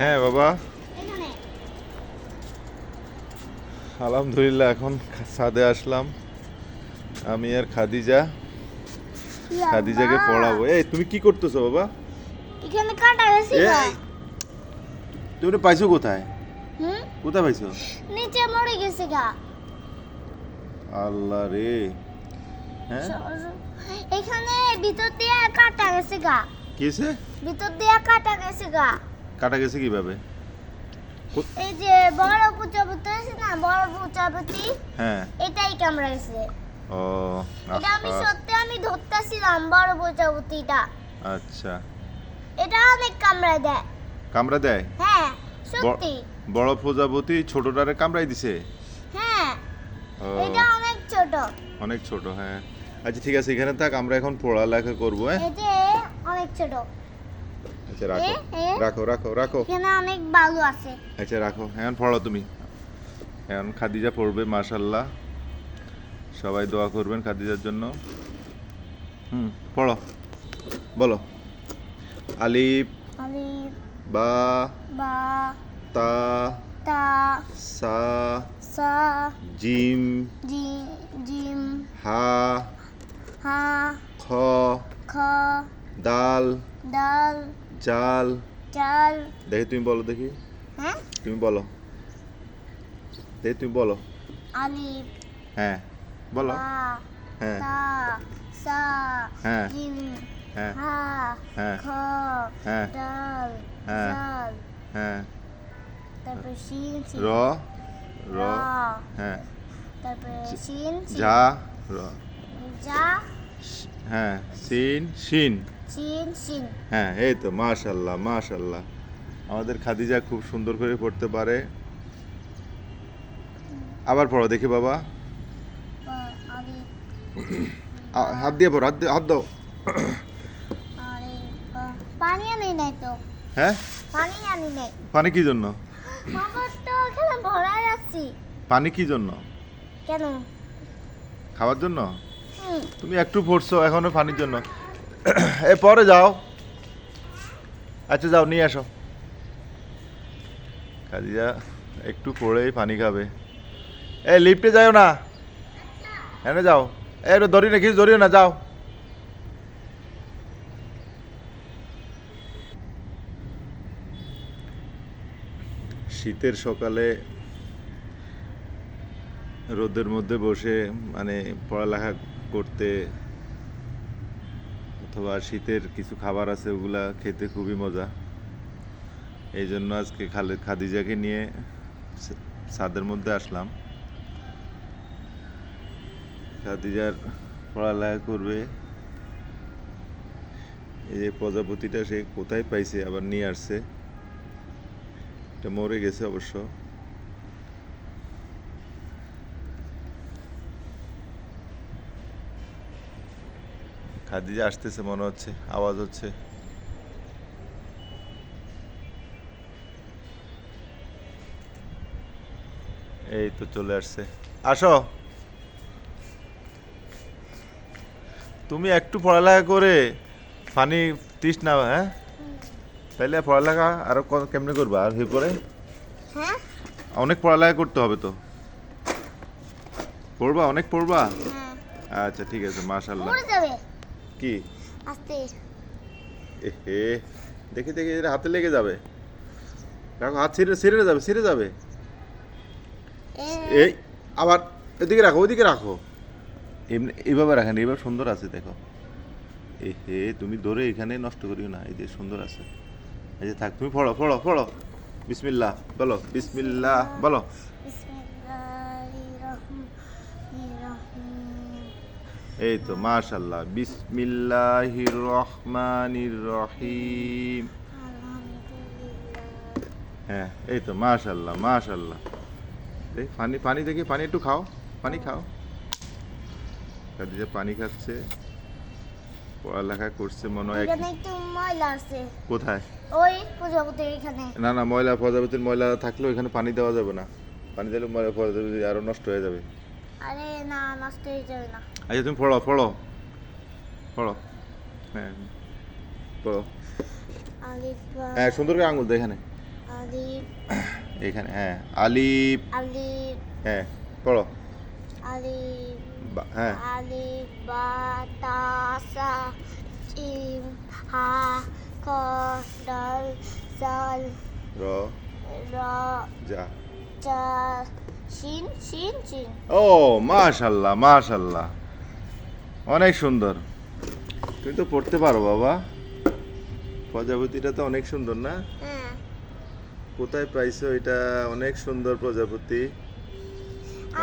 হ্যাঁ বাবা। আলহামদুলিল্লাহ এখন ছাদে আসলাম। আমি আর খাদিজা। খাদিজাকে পড়াবো। এই তুমি কি করতেছো বাবা? এখানে কাটা গেছে তুমি পাইছো কোথায়? হুম? কোথায় পাইছো? নিচে মরে গেছে গা। আল্লাহ রে। হ্যাঁ? এখানে ভিতর দিয়ে কাটা গেছে গা। কিসে ভিতর দিয়ে কাটা গেছে গা। কাটা গেছে কীভাবে? এই যে বড় প্রজাপতি আছে না বড় প্রজাপতি হ্যাঁ। এটাই কামড়া গেছে ও এটা আমি সত্যি আমি ধরতেছিলাম বড় প্রজাপতিটা আচ্ছা। এটা অনেক কামড়া দেয়। কামড়া দেয়? হ্যাঁ সত্যি। বড় প্রজাপতি ছোটটারে কামড়াই দিছে? হ্যাঁ এটা অনেক ছোট। অনেক ছোট হ্যাঁ। আচ্ছা ঠিক আছে এখানে থাক আমরা এখন পড়ালেখা করব হ্যাঁ? অনেক ছোট। আচ্ছা রাখো। রাখো রাখো রাখো। এখানে অনেক বালু আছে। আচ্ছা রাখো। এখন পড়ো তুমি। এখন খাদিজা পড়বে মাশাল্লাহ সবাই দোয়া করবেন খাদিজার জন্য। হুম পড়ো। বলো। আলিফ আমি বা বা তা তা সা সা জিম জি জিম হা হা খ খ দাল ডাল জাল চাল। দেখি তুমি বলো দেখি। হ্যাঁ? তুমি বলো। দেখি তুমি বলো। আলিফ। হ্যাঁ বলো। হ্যাঁ। সা। হ্যাঁ। হ্যাঁ। হ্যাঁ। খ। হ্যাঁ। ডাল। হ্যাঁ। হ্যাঁ। তারপর শিন র। র। হ্যাঁ। তারপরে শিন ঝা। র। যা শ- হ্যাঁ সিন শিন। শিন শিন। হ্যাঁ এই তো মাশাল্লাহ মাশাল্লাহ। আমাদের খাদিজা খুব সুন্দর করে পড়তে পারে। আবার পড়ো দেখি বাবা। হাত দিয়ে পড়ো হাত হাত দাও। পানি আনি নাই তো। হ্যাঁ? পানি আনি নাই। পানি কি জন্য? ভরা রাখছি পানি কি জন্য? কেন? খাওয়ার জন্য? তুমি একটু পড়ছো এখনও পানির জন্য। এ পরে যাও। আচ্ছা যাও, নিয়ে আসো। কাজিয়া একটু পড়েই পানি খাবে। এ লিফটে যাও না। এনে যাও। এ ধরি না, কিছু ধরিও না, যাও। শীতের সকালে রোদের মধ্যে বসে মানে পড়ালেখা করতে অথবা শীতের কিছু খাবার আছে, ওগুলা খেতে খুবই মজা। এই জন্য আজকে খালে, খাদিজাকে নিয়ে ছাদের মধ্যে আসলাম। খাদিজার পড়ালেখা করবে। এই যে প্রজাপতিটা সে কোথায় পাইছে, আবার নিয়ে আসছে। এটা মরে গেছে অবশ্য। খাদিজা আসতেছে মনে হচ্ছে আওয়াজ হচ্ছে। এই তো চলে আসছে। আসো। তুমি একটু পড়ালেখা করে ফানি তিস না হ্যাঁ? তাইলে পড়ালেখা আরও কেমনে করবা? আর হে করে? হ্যাঁ? অনেক পড়ালেখা করতে হবে তো। পড়বা? অনেক পড়বা? হ্যাঁ। আচ্ছা ঠিক আছে মাশাল্লাহ কি? আস্তে। এহে দেখে দেখে এর হাতে লেগে যাবে। রাখো হাত ছিঁড়ে ছিঁড়ে যাবে ছিঁড়ে যাবে। এই আবার এদিকে রাখো ওইদিকে রাখো। এমনি এইভাবে রাখেন এইভাবে সুন্দর আছে দেখো। এ হে তুমি ধরে এখানে নষ্ট করিও না এই যে সুন্দর আছে। এই যে থাক তুমি পড়ো পড়ো পড়ো বিসমিল্লাহ বলো বিসমিল্লাহ বলো বিসমিল্লাহির রহমানির রহিম এই তো মাশাল্লাহ বিসমিল্লাহির রহমানির রহিম হ্যাঁ এই তো মাশাল্লাহ মাশাল্লাহ দেখ পানি পানি দেখি পানি একটু খাও পানি খাও। খাদিজা পানি খাচ্ছে পড়ালেখা করছে মনে হয় একটু ময়লা আছে। কোথায়? ওই প্রজাপতির এখানে। না না ময়লা প্রজাপতির ময়লা থাকলেও এখানে পানি দেওয়া যাবে না। পানি দিলে ময়লা প্রজাপতি আরও নষ্ট হয়ে যাবে। আরে না নষ্ট হয়ে যাবে না। আচ্ছা তুমি পড়ো পড়ো পড়ো হ্যাঁ পড়ো হ্যাঁ সুন্দর করে আঙুল এখানে এখানে হ্যাঁ আলিফ হ্যাঁ পড়ো হ্যাঁ র র যা চা শিন শিন শিন ও মাশাল্লাহ মাশাল্লাহ অনেক সুন্দর। তুমি তো পড়তে পারো বাবা। প্রজাপতিটা তো অনেক সুন্দর না? হ্যাঁ। কোথায় পাইছো এটা? অনেক সুন্দর প্রজাপতি।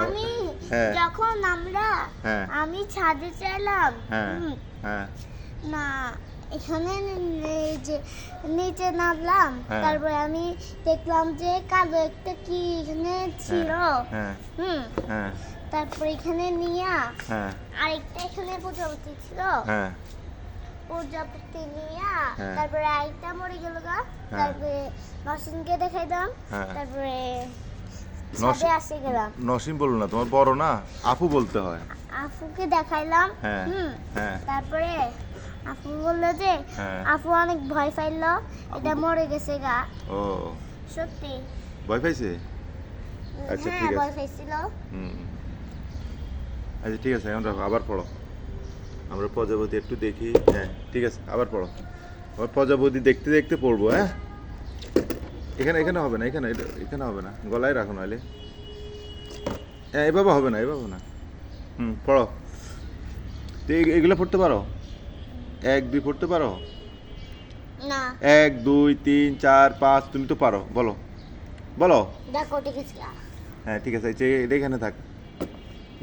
আমি হ্যাঁ। যখন আমরা হ্যাঁ। আমি ছাদে হ্যাঁ। না এখানে নিচে নামলাম। তারপরে আমি দেখলাম যে কালো একটা কি এখানে ছিল। হুম। হ্যাঁ। তারপরে এখানে নিয়া হ্যাঁ। আরেকটা এখানে প্রজাপতি ছিল। হ্যাঁ। প্রজাপতি নিয়া হ্যাঁ। তারপরে আরেকটা মরে গেল গা। হ্যাঁ। তারপরে নসিনকে দেখাইলাম হ্যাঁ। তারপরে ছাদে আসে গেলাম। নসীম বলো না তোমার বড় না? আপু বলতে হয়। আফুকে দেখাইলাম। হুম। তারপরে আপু বলল যে। আপু অনেক ভয় পাইলো। এটা মরে গেছে গা। ও। সত্যি। ভয় পাইছে? আচ্ছা, ঠিক আছে। ভয় পাইছিল। হুম। আচ্ছা ঠিক আছে এখন রাখো আবার পড়ো। আমরা প্রজাপতি একটু দেখি হ্যাঁ ঠিক আছে আবার পড়ো। আবার প্রজাপতি দেখতে দেখতে পড়ব হ্যাঁ? এখানে এখানে হবে না এখানে এখানে হবে না গলায় রাখো নাহলে। হ্যাঁ এভাবে হবে না এভাবে না। হুম পড়ো। তো এগুলো পড়তে পারো? এক দুই পড়তে পারো? না। এক দুই তিন চার পাঁচ তুমি তো পারো বলো। বলো। হ্যাঁ ঠিক আছে এই যে এটা এখানে থাক।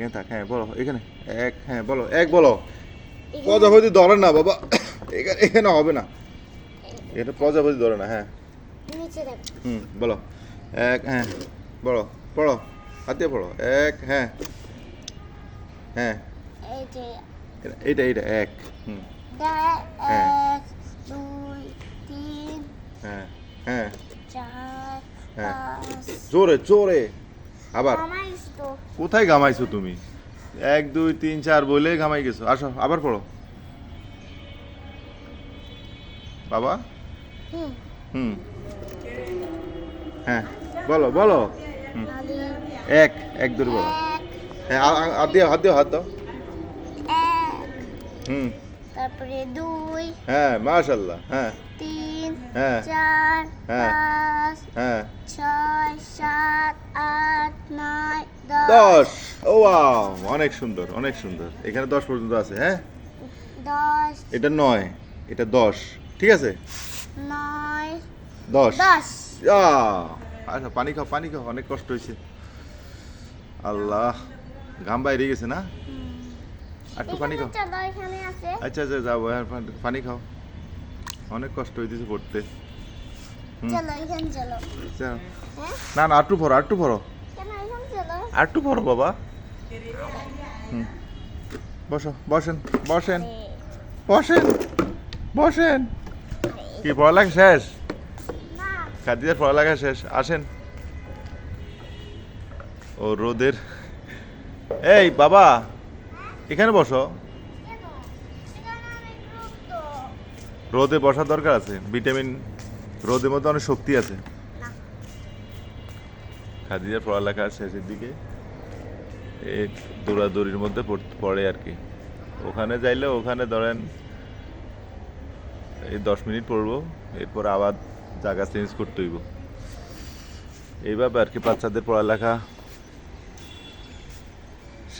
এখানে থাক হ্যাঁ বলো এখানে এক হ্যাঁ বলো এক বলো। প্রজাপতি ধরে না বাবা। এখানে এখানে হবে না। এটা প্রজাপতি ধরে না হ্যাঁ। হুম বলো। এক হ্যাঁ বলো পড়ো হাত পড়ো। এক হ্যাঁ হ্যাঁ। এটা- এইটা এইটা এক হুম। হ্যাঁ। এক দুই তিন হ্যাঁ হ্যাঁ। চার হ্যাঁ। জোরে জোরে। আবার। তো। কোথায় ঘামাইছো তুমি? এক দুই তিন চার বলে ঘামাই গেছো। আসো আবার পড়ো। বাবা? হুম। হ্যাঁ বলো বলো। এক এক ধরে বলো। হ্যাঁ হাত দিও হাত দিও হাত দাও। হুম। তারপরে দুই। হ্যাঁ মাশাল্লাহ হ্যাঁ। তিন হ্যাঁ চার হ্যাঁ। পাঁচ হ্যাঁ। ছয় সাত আট নয় দশ। ও অনেক সুন্দর অনেক সুন্দর। এখানে দশ পর্যন্ত আছে হ্যাঁ? দশ। এটা নয় এটা দশ। ঠিক আছে? নয়। দশ। দশ। আচ্ছা পানি খাও পানি খাও অনেক কষ্ট হয়েছে। আল্লাহ ঘাম বাইরে গেছে না? আর একটু পানি খাও। আচ্ছা আচ্ছা যাব হ্যাঁ পানি- পানি খাও। অনেক কষ্ট হইতেছে পড়তে। হ্যাঁ? না না আটটু ভরো আটটু ভরো আটটু ভরো বাবা। হুম। বসো বসেন বসেন। বসেন বসেন। কি পড়ালেখা শেষ? খাদিজার পড়ালেখা শেষ। আসেন। ও রোদের। এই বাবা। এখানে বসো কেন এখানে অনেক রোদ তো রোদে বসার দরকার আছে? ভিটামিন রোদের মধ্যে অনেক শক্তি আছে। না। খাদিজার পড়ালেখা শেষের দিকে এই দৌড়াদৌড়ির মধ্যে পড়- পড়ে আর কি। ওখানে যাইলে ওখানে ধরেন এই দশ মিনিট পড়ব এরপর আবার জায়গা চেঞ্জ করতে হইব। এইভাবে আর কি বাচ্চাদের পড়ালেখা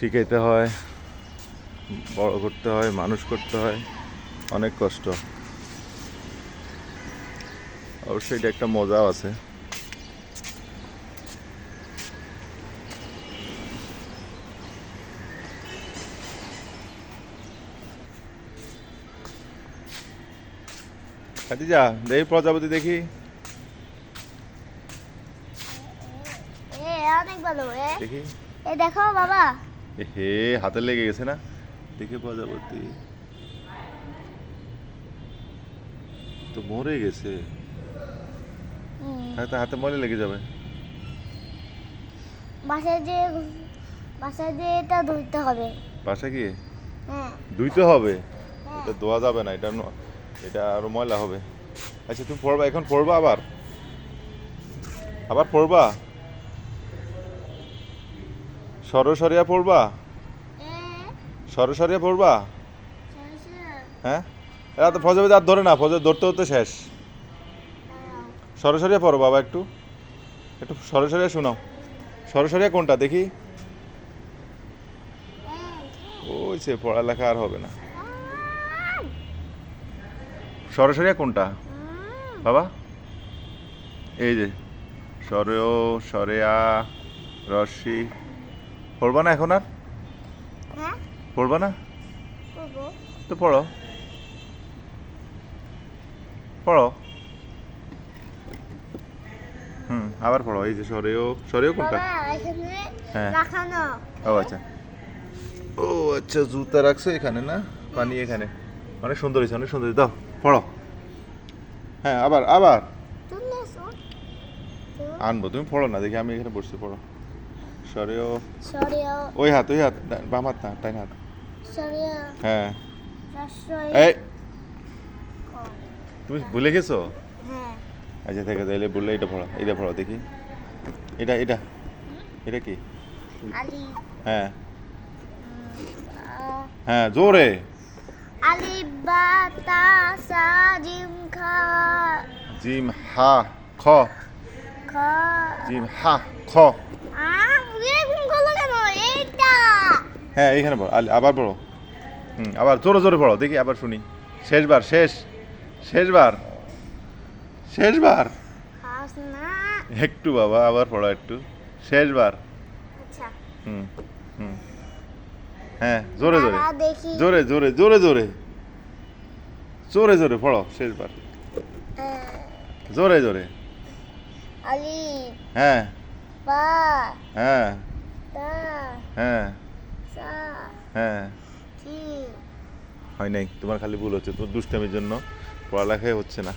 শিখাইতে হয় বড় করতে হয় মানুষ করতে হয় অনেক কষ্ট। অবশ্যই এটা একটা মজাও আছে। খাদিজা প্রজাপতি দেখি। এ অনেক ভালো দেখি। এ দেখো বাবা। হে হাতে লেগে গেছে না? দেখে প্রজাপতি। তো মরে গেছে। হুম, হাতে হাতে মরে লেগে যাবে। বাসায় যে বাসায় যে এটা ধরতে হবে। বাসা গিয়ে হ্যাঁ। ধুইতে হবে? হ্যাঁ। এটা ধোয়া যাবে না এটা এটা আরও ময়লা হবে। আচ্ছা তুমি পড়বা এখন পড়বা আবার? আবার পড়বা? সরসরিয়া পড়বা? সরসরিয়া পড়বা? হ্যাঁ? এরা তো ফজর আর ধরে না ফজর ধরতে ধরতে শেষ। সরসরিয়া পড়ো বাবা একটু। একটু সরসরিয়া শোনাও। সরসরিয়া কোনটা? দেখি। ওই সে পড়ালেখা আর হবে না! সরসরিয়া কোনটা? বাবা। এই যে। সরেও সরেয়া রশ্মি। পড়বা না এখন আর? হ্যাঁ। পড়বা না? তো পড়ো। পড়ো হুম আবার পড়ো এই যে সরেও সরেও কোনটা? হ্যাঁ। রাখানো। ও আচ্ছা। ও আচ্ছা জুতা রাখছো এখানে না? পানি এখানে। অনেক সুন্দর হয়েছে অনেক সুন্দর। দাও পড়ো। হ্যাঁ আবার আবার। আনব তুমি পড়ো না দেখি আমি এখানে বসছি পড়ো। সরেও। ওই হাত ওই হাত বাম হাত না টাইন হাত। হ্যাঁ। এই। তুমি ভুলে গেছো? হ্যাঁ। আচ্ছা থেকে তাহলে বললে এটা পড়ো এটা পড়ো দেখি। এটা এটা এটা কি? আলি। হ্যাঁ। হ্যাঁ জোরে। জিম খা। জিম হা খ। খা। জিম হা খ। হ্যাঁ এইখানে পড়ো। আলি- আবার পড়ো। হুম আবার জোরে জোরে পড়ো। দেখি আবার শুনি। শেষবার শেষ। শেষবার। শেষবার? একটু বাবা আবার পড়ো একটু। শেষবার। আচ্ছা। হুম হুম। হ্যাঁ জোরে জোরে। জোরে জোরে জোরে জোরে। জোরে জোরে পড়ো শেষবার। জোরে জোরে। আলি হ্যাঁ। বা। হ্যাঁ। তা হ্যাঁ। সা। হ্যাঁ। হয় নাই তোমার খালি ভুল হচ্ছে তোর দুষ্টামির জন্য পড়ালেখাই হচ্ছে না।